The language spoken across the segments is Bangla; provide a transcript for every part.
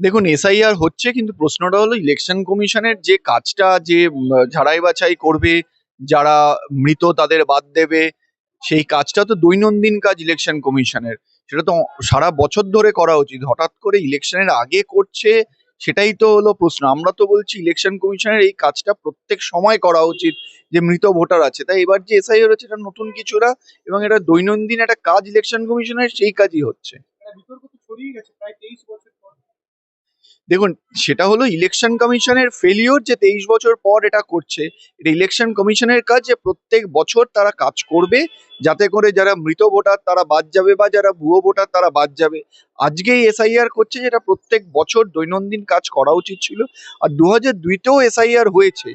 দেখুন এসআইআর হচ্ছে কিন্তু প্রশ্নটা হলো ইলেকশন কমিশনের যে কাজটা যে ঝাড়াই বাছাই করবে, যারা মৃত তাদের বাদ দেবে, সেই কাজটা তো দৈনন্দিন কাজ ইলেকশন কমিশনের সেটা তো সারা বছর ধরে করা উচিত। হঠাৎ করে ইলেকশনের আগে করছে, সেটাই তো হলো প্রশ্ন। আমরা তো বলছি ইলেকশন কমিশনের এই কাজটা প্রত্যেক সময় করা উচিত যে মৃত ভোটার আছে। তাই এবার যে এসআইআর হচ্ছে, এটা নতুন কিছু না এবং এটা দৈনন্দিন একটা কাজ ইলেকশন কমিশনের সেই কাজই হচ্ছে। বিতর্ক তো ছড়িয়ে গেছে। প্রায় তেইশ বছর দেখুন, সেটা হলো ইলেকশন কমিশনের ফেলিওর যে তেইশ বছর পর এটা করছে, এটা ইলেকশন কমিশনের কাজ যে প্রত্যেক বছর তারা কাজ করবে যাতে করে যারা মৃত ভোটার তারা বাদ যাবে বা যারা ভুয়ো ভোটার তারা বাদ যাবে। আজকেই এসআইআর করছে যেটা প্রত্যেক বছর দৈনন্দিন কাজ করা উচিত ছিল। আর দু হাজার দুইতেও এসআইআর হয়েছে,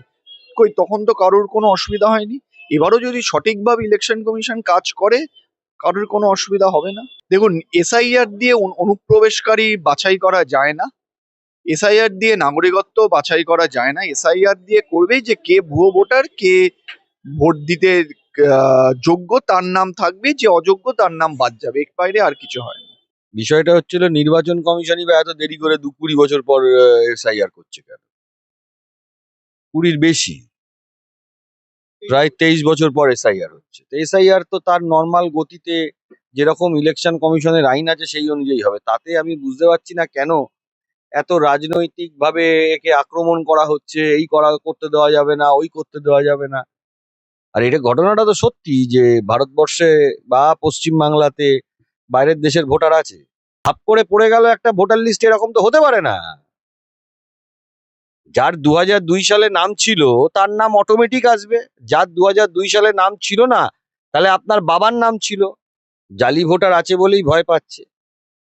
কই তখন তো কারোর কোনো অসুবিধা হয়নি। এবারও যদি সঠিকভাবে ইলেকশন কমিশন কাজ করে, কারোর কোনো অসুবিধা হবে না। দেখুন এসআইআর দিয়ে অনু- অনুপ্রবেশকারী বাছাই করা যায় না। এসআইআর দিয়ে নাগরিকত্ব বাছাই করা যায় না। এসআইআর দিয়ে করবে যে কে ভুয়ো ভোটার, কে ভোট দিতে যোগ্য, তার নাম থাকবে, যে অযোগ্য, তার নাম বাদ যাবে। এর বাইরে আর কিছু হয় না। বিষয়টা হচ্ছিল নির্বাচন কমিশনই বা এত দেরি করে দু কুড়ি বছর পর এসআইআর করছে কেন? কুড়ির বেশি। প্রায় তেইশ বছর পর এসআইআর হচ্ছে। তো এসআইআর তো তার নর্মাল গতিতে যেরকম ইলেকশন কমিশনের আইন আছে সেই অনুযায়ী হবে। তাতে আমি বুঝতে পারছি না কেন এত রাজনৈতিক ভাবে একে আক্রমণ করা হচ্ছে, এই করা, করতে দেওয়া যাবে না, ওই করতে দেওয়া যাবে না। আর এটা ঘটনাটা তো সত্যি যে ভারতবর্ষে বা পশ্চিম বাংলাতে বাইরের দেশের ভোটার আছে। হাফ করে পড়ে গেল একটা ভোটার লিস্ট এরকম তো হতে পারে না। যার দু দুই সালে নাম ছিল, তার নাম অটোমেটিক আসবে। যার দু দুই সালে নাম ছিল না, তাহলে আপনার বাবার নাম ছিল। জালি ভোটার আছে বলেই ভয় পাচ্ছে।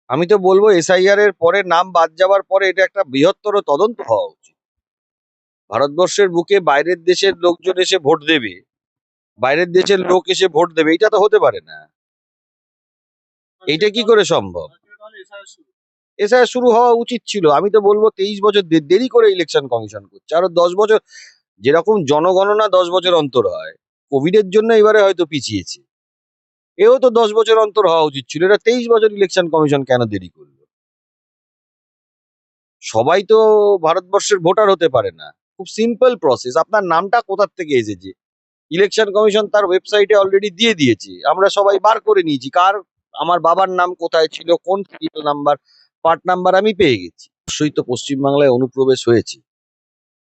আমি তো বলব এসআইআর এর পরে নাম বাদ যাওয়ার পরে এটা একটা বৃহত্তর তদন্ত হওয়া উচিত। ভারতবর্ষের বুকে বাইরের দেশের লোকজন এসে ভোট দেবে, বাইরের দেশের লোক এসে ভোট দেবে, এটা তো হতে পারে না। এটা কি করে সম্ভব? এসআইআর শুরু হওয়া উচিত ছিল, আমি তো বলব তেইশ বছর দেরি করে ইলেকশন কমিশন করছে, আরও দশ বছর, যেরকম জনগণনা দশ বছর অন্তর হয় কোভিড এর জন্য এবারে হয়তো পিছিয়েছে। এও তো দশ বছর অন্তর হওয়া উচিত ছিল। এটা তেইশ বছর ইলেকশন কমিশন কেন দেরি করল? সবাই তো ভারতবর্ষের ভোটার হতে পারে না। খুব সিম্পল প্রসেস আপনার নামটা কোথার থেকে এসেছে? ইলেকশন কমিশন তার ওয়েবসাইটে অলরেডি দিয়ে দিয়েছে। আমরা সবাই বার করে নিয়েছি। কার, আমার বাবার নাম কোথায় ছিল, কোন সিরিয়াল নাম্বার পার্ট নাম্বার আমি পেয়ে গেছি। অবশ্যই তো পশ্চিমবাংলায় অনুপ্রবেশ হয়েছে।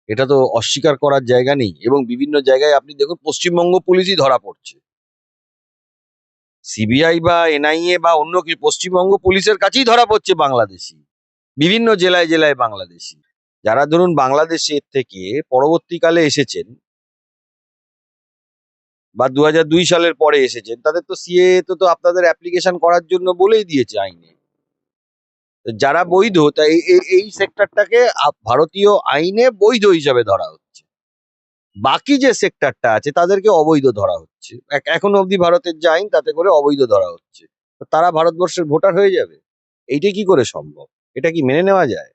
এটা তো অস্বীকার করার জায়গা নেই। এবং বিভিন্ন জায়গায় আপনি দেখুন, পশ্চিমবঙ্গ পুলিশই ধরা পড়ছে। সিবিআই বা এনআইএ বা অন্য কি পশ্চিমবঙ্গ পুলিশের কাছেই ধরা পড়ছে বাংলাদেশি। বিভিন্ন জেলায় জেলায় বাংলাদেশি। যারা ধরুন বাংলাদেশের থেকে পরবর্তীকালে এসেছেন বা দু দুই সালের পরে এসেছেন, তাদের তো সিএ তো তো আপনাদের অ্যাপ্লিকেশন করার জন্য বলেই দিয়েছে আইনে। যারা বৈধ তাই এই- সেক্টরটাকে ভারতীয় আইনে বৈধ হিসাবে ধরা হচ্ছে। বাকি যে সেক্টরটা আছে, তাদেরকে অবৈধ ধরা হচ্ছে। এখন অবধি ভারতের যে আইন, তাতে করে অবৈধ ধরা হচ্ছে। তারা ভারতবর্ষের ভোটার হয়ে যাবে? এইটা কি করে সম্ভব? এটা কি মেনে নেওয়া যায়?